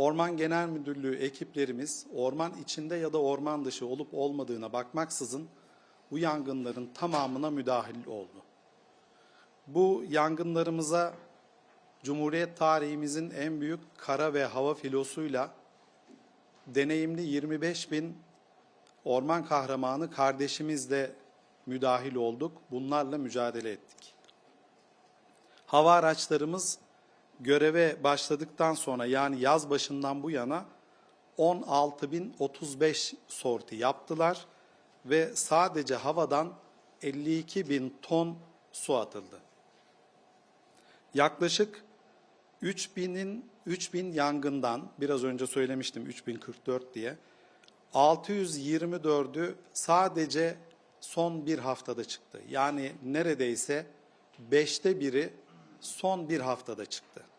Orman Genel Müdürlüğü ekiplerimiz orman içinde ya da orman dışı olup olmadığına bakmaksızın bu yangınların tamamına müdahil oldu. Bu yangınlarımıza Cumhuriyet tarihimizin en büyük kara ve hava filosuyla deneyimli 25 bin orman kahramanı kardeşimizle müdahil olduk. Bunlarla mücadele ettik. Hava araçlarımız göreve başladıktan sonra yani yaz başından bu yana 16.035 sorti yaptılar ve sadece havadan 52.000 ton su atıldı. Yaklaşık 3000'in 3000 yangından biraz önce söylemiştim 3044 diye 624'ü sadece son bir haftada çıktı. Yani neredeyse beşte biri son bir haftada çıktı.